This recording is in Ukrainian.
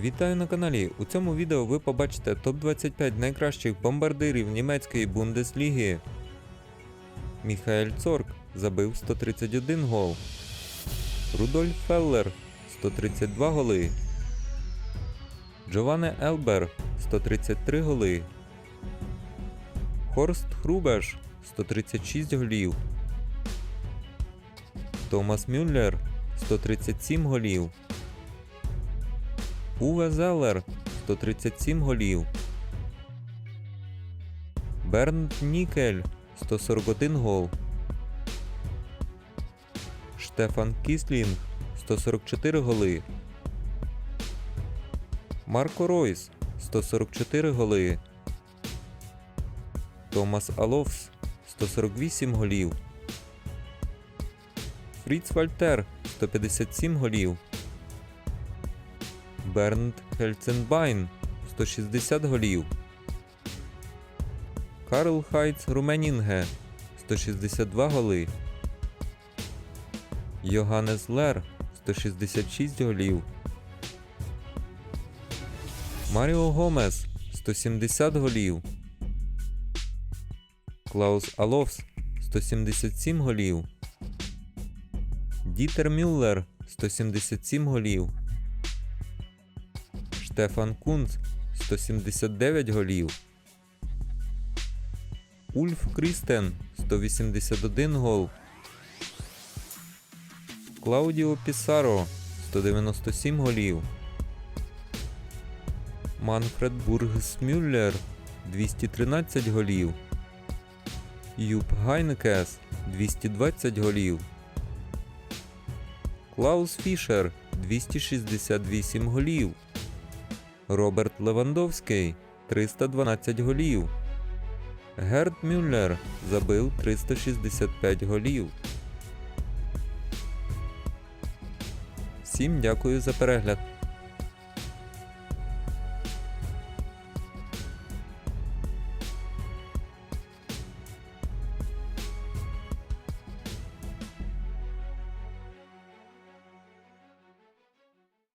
Вітаю на каналі. У цьому відео ви побачите топ-25 найкращих бомбардирів німецької Бундесліги. Міхаель Цорк забив 131 гол. Рудольф Феллер 132 голи. Джоване Елбер 133 голи. Хорст Хрубеш 136 голів. Томас Мюллер 137 голів. Уве Зеллер 137 голів. Бернд Нікель 141 гол. Штефан Кіслінг 144 голи. Марко Ройс 144 голи. Томас Аловс 148 голів. Фріц Вальтер 157 голів. Бернд Хельценбайн 160 голів. Карл Хайц Руменінге 162 голи. Йоганнес Лер 166 голів. Маріо Гомес 170 голів. Клаус Аловс 177 голів. Дітер Мюллер 177 голів. Штефан Кунц 179 голів. Ульф Крістен 181 гол. Клаудіо Пісаро 197 голів. Манфред Бургсмюллер 213 голів. Юп Гайнекес 220 голів. Клаус Фішер 268 голів. Роберт Левандовський 312 голів. Герд Мюллер забив 365 голів. Всім дякую за перегляд.